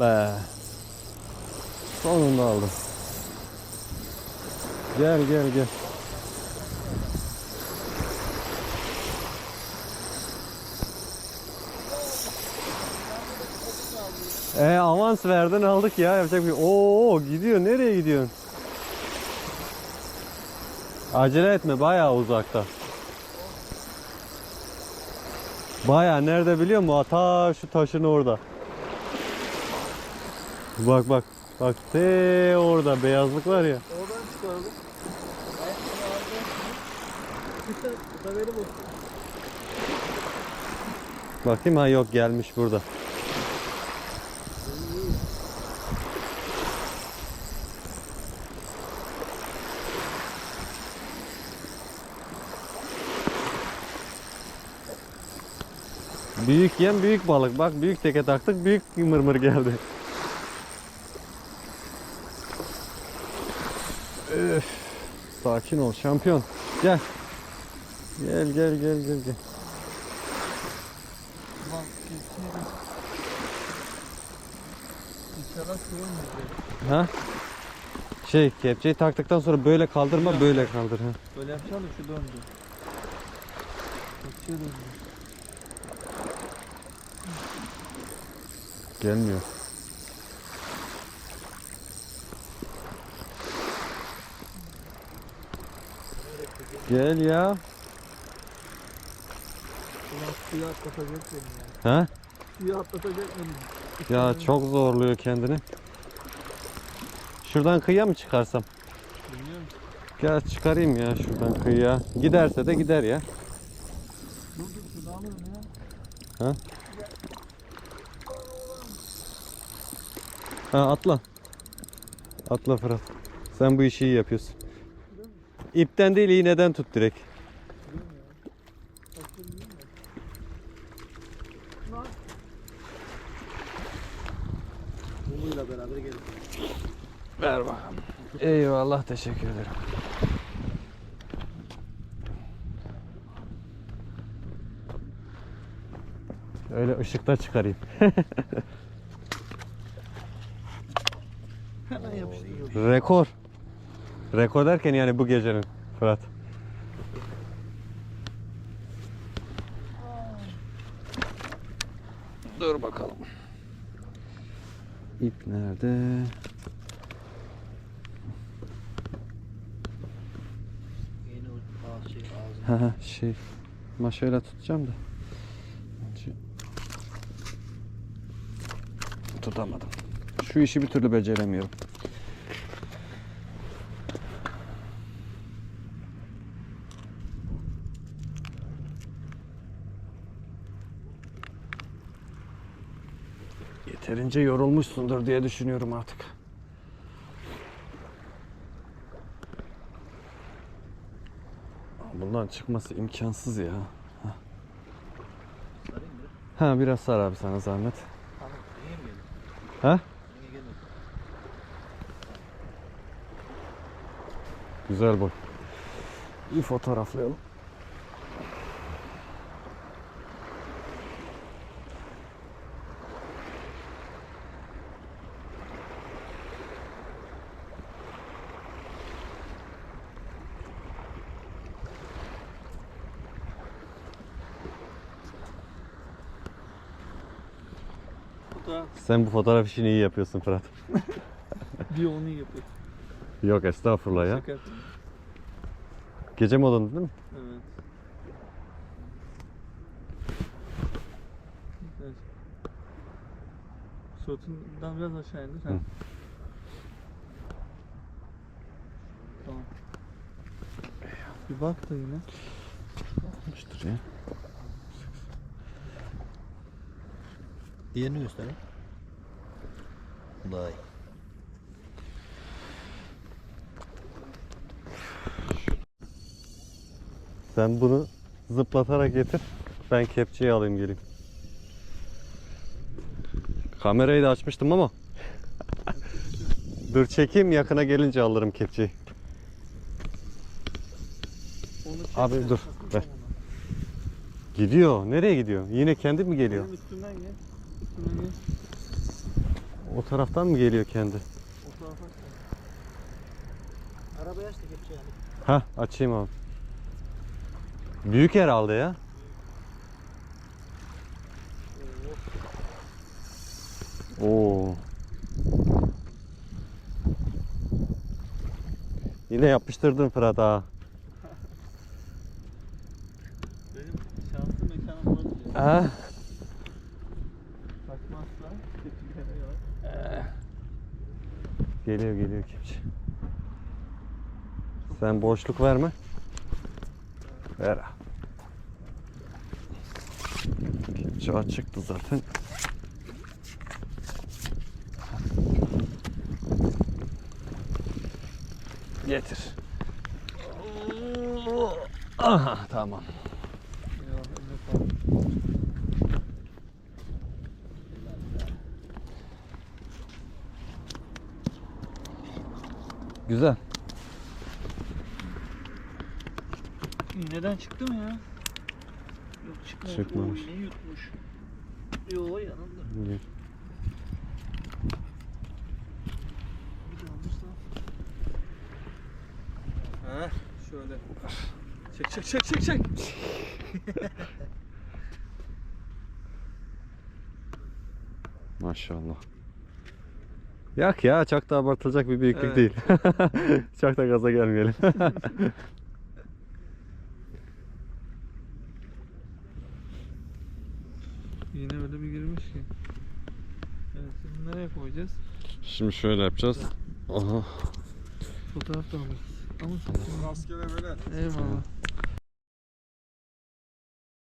Be. Sonunda aldım. Gel gel gel. E avans verdin aldık ya yapacak bir. Oo gidiyor nereye gidiyorsun? Acele etme bayağı uzakta. Bayağı nerede biliyor musun? Ta şu taşın orada. Bak bak. Bak te orada beyazlık var ya. Oradan çıkardım. Bu. Bakayım ha yok gelmiş burada. Büyük yem büyük balık. Bak büyük teke taktık büyük mırmır geldi. Öf. Sakin ol şampiyon. Gel. Gel gel gel gel gel. Ha? Şey kepçeyi taktıktan sonra böyle kaldırma böyle kaldır ha. Böyle yapacağım da şu döndü. Geçiyor döndü. Gelmiyor. Gel ya. Ulan suyu atlatacak beni ya. Ha? Suyu atlatacak beni. Ya çok zorluyor kendini. Şuradan kıyıya mı çıkarsam? Bilmiyorum. Gel çıkarayım ya şuradan kıyıya. Giderse de gider ya. Dur dur ya. Ha atla. Atla Fırat. Sen bu işi iyi yapıyorsun. İpten değil iğneden tut direkt. Mumuyla beraber gelin. Ver bakalım. Eyvallah teşekkür ederim. Öyle ışıkta çıkarayım. Hemen yapıştı. Rekor. Rekor derken yani bu gecenin Fırat. Dur bakalım. İp nerede? Şey. Ha ha, şey maşayla tutacağım da. Şu- Tutamadım. Şu işi bir türlü beceremiyorum. Yeterince yorulmuşsundur diye düşünüyorum artık. Bundan çıkması imkansız ya. Ha. Biraz sar abi sana zahmet. Ha? Güzel boy. Bir fotoğraflayalım. Da Sen bu fotoğraf işini iyi yapıyorsun Fırat. bir onu yapıyor. Yok estağfurullah ya. Şaka yaptım. Gece modunda değil mi? Evet. Evet. Suratından biraz aşağı indir. Ha. Hı. Tamam. Bir bak da yine. Olmuştur ya. Diğerini göster. İyi. Sen bunu zıplatarak getir. Ben kepçeyi alayım geleyim. Kamerayı da açmıştım ama. Dur çekeyim yakına gelince alırım kepçeyi. Abi dur, ver. Gidiyor. Nereye gidiyor? Yine kendi mi geliyor? Benim üstümden gel. O taraftan mı geliyor kendi? O tarafa. Arabaya açtık hepsi yani. Ha açayım abi. Büyük herhalde ya. Oo. Yine yapıştırdın Fırat ha. Benim şanslı mekanım ya. Ha? Geliyor geliyor kepçe. Sen boşluk verme. Ver. Kepçe açıktı zaten. Getir. Aha tamam. Güzel. İğneden çıktı mı ya? Yok çıkmamış. Çıkmamış. O iğneyi yutmuş. Yo yanında. Bir de alırsa. Heh şöyle. Çek çek çek çek çek. Maşallah. Yak ya çok da abartılacak bir büyüklük Evet. değil. çok da gaza gelmeyelim. İğne öyle bir girmiş ki. Evet şimdi nereye koyacağız? Şimdi şöyle yapacağız. Aha. Fotoğraf da alırız. Ama. Rastgele böyle. Eyvallah.